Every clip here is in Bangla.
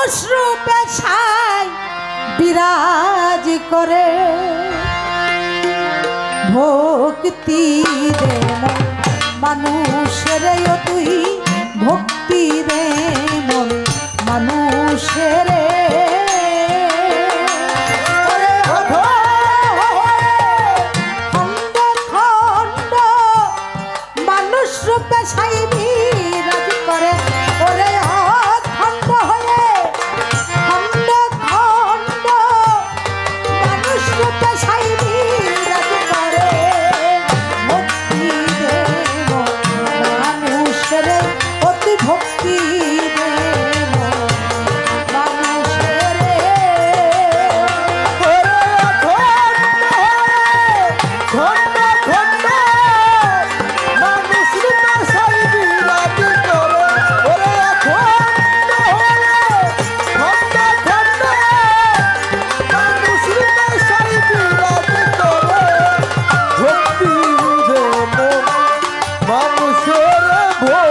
অশ্রু পেশায় বিরাজ করে। ভক্তি দে মানুষের তুই ভক্তি দে মন মানুষের Whoa.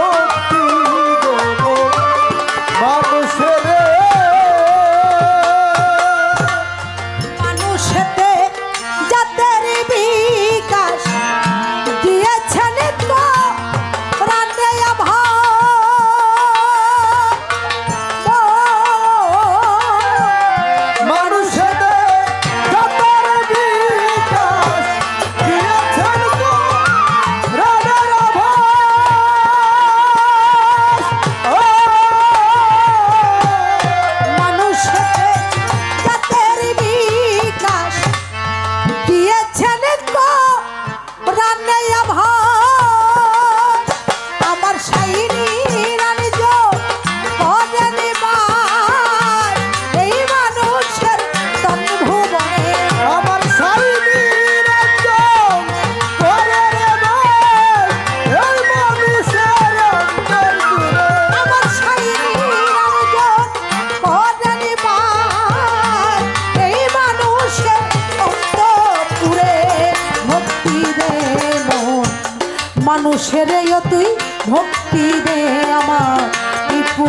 মানুষের তুই ভক্তি দে আমার। টিপু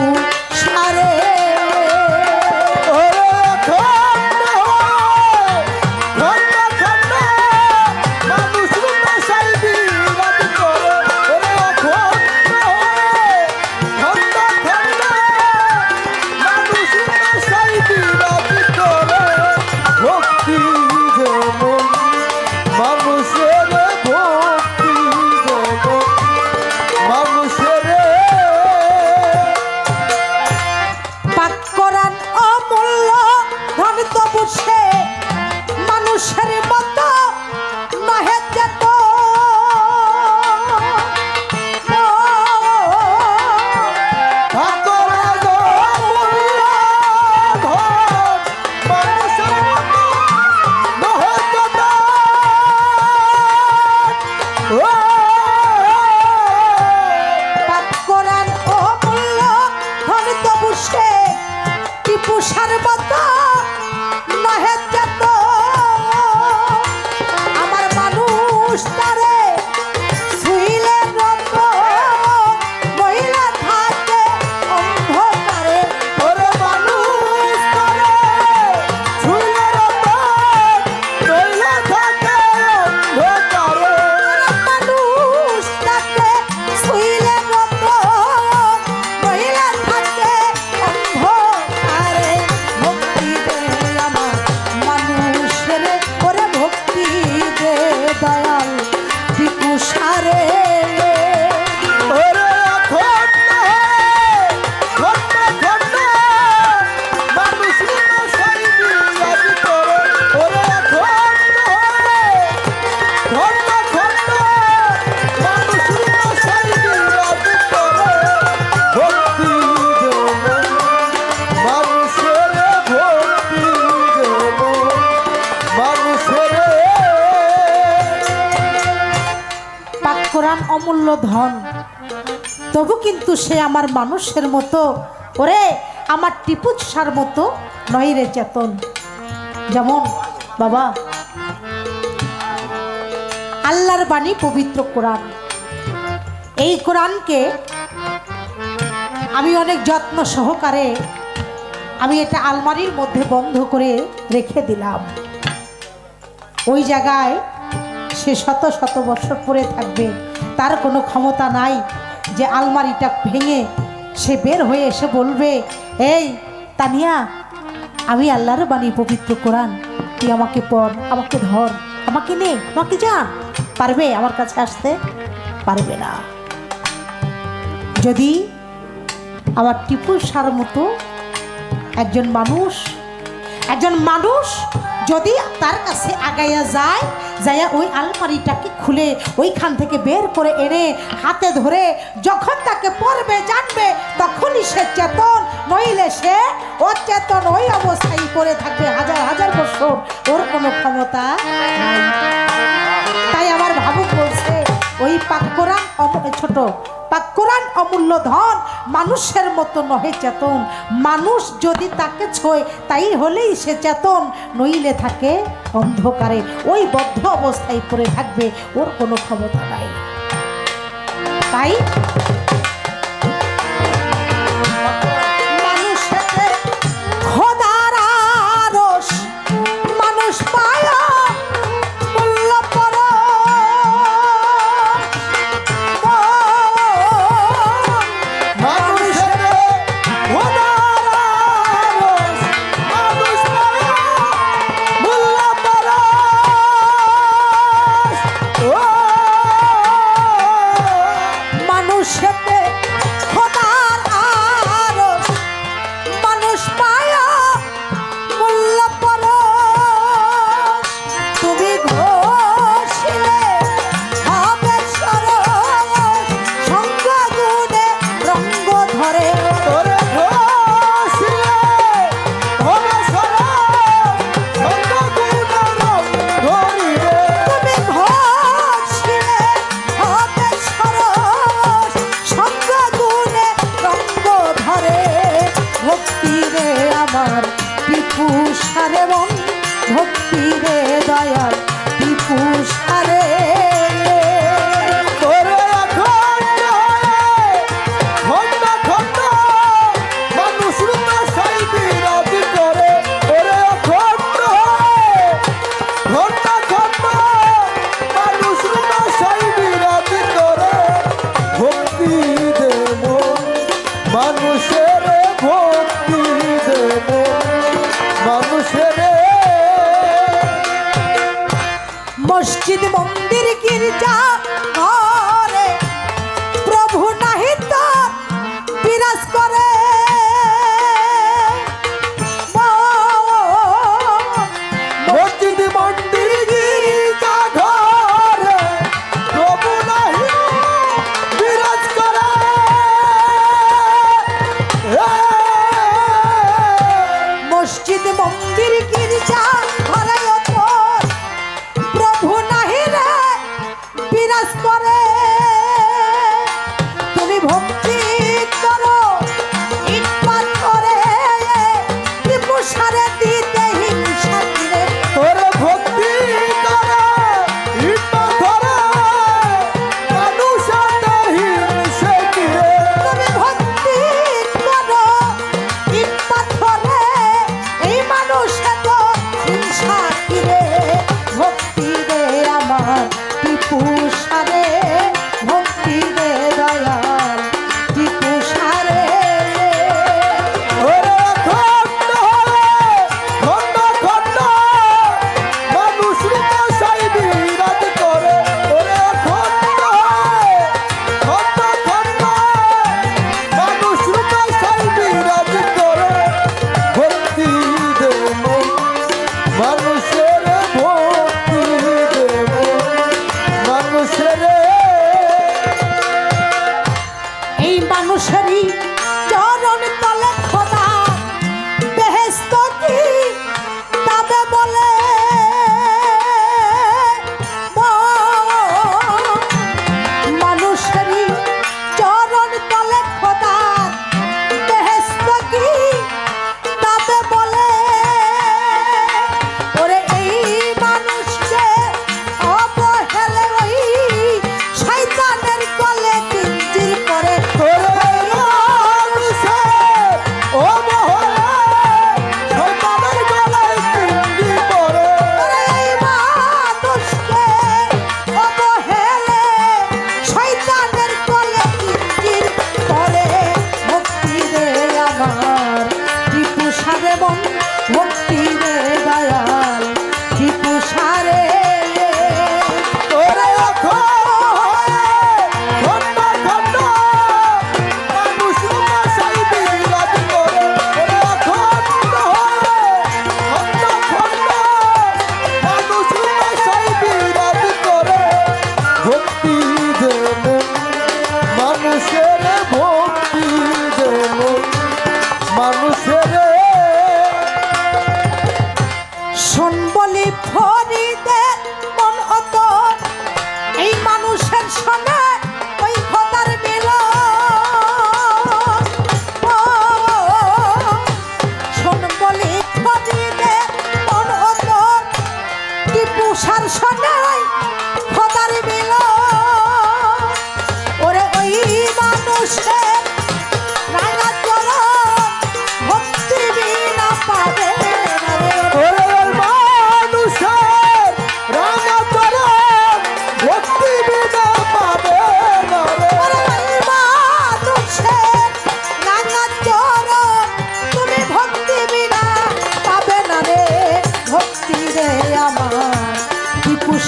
পাক কোরআন অমূল্য ধন। তবু কিন্তু সে আমার মানুষের মতো, ওরে, আমার টিপুৎসার মতো নয় রে চেতন। যেমন, বাবা, আল্লাহর বাণী পবিত্র কোরআন। এই কোরআনকে আমি অনেক যত্ন সহকারে আমি এটা আলমারির মধ্যে বন্ধ করে রেখে দিলাম। ওই জায়গায় সে শত শত বছর পরে থাকবে। তার কোনো ক্ষমতা নাই যে আলমারিটা ভেঙে সে বের হয়ে এসে বলবে, এই তানিয়া, আমি আল্লাহর বাণী পবিত্র কোরআন, তুই আমাকে পড়, আমাকে ধর, আমাকে নে, আমাকে জান পারবে আমার কাছে আসতে? পারবে না। যদি আমার টিপু সার মতো একজন মানুষ একজন মানুষ যদি তার কাছে আগাইয়া যায় যাইয়া ওই আলমারিটাকে খুলে ওইখান থেকে বের করে এনে হাতে ধরে যখন তাকে পড়বে, জানবে, তখনই সে চেতন, নইলে সে অচেতন ওই অবস্থায় করে থাকবে হাজার হাজার বছর। ওর কোনো ক্ষমতা তাই আমার ভাবুক বলছে, ওই পাক্করান ছোট পাক্করান অমূল্য ধন মানুষের মতো নহে চেতন। মানুষ যদি তাকে ছোয়, তাই হলেই সে চেতন। নইলে থাকে অন্ধকারে, ওই বদ্ধ অবস্থায় পড়ে থাকবে, ওর কোনো ক্ষমতা নাই। তাই ভক্তি রে দয়াল টিপু die.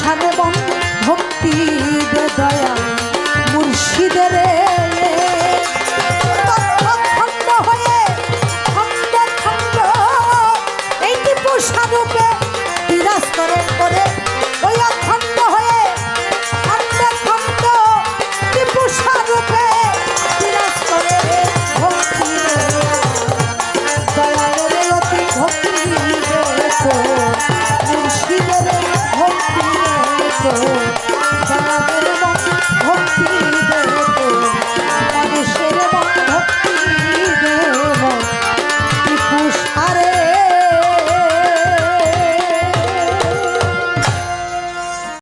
সানে বন ভক্তি দে দয়া মুর্শিদে রে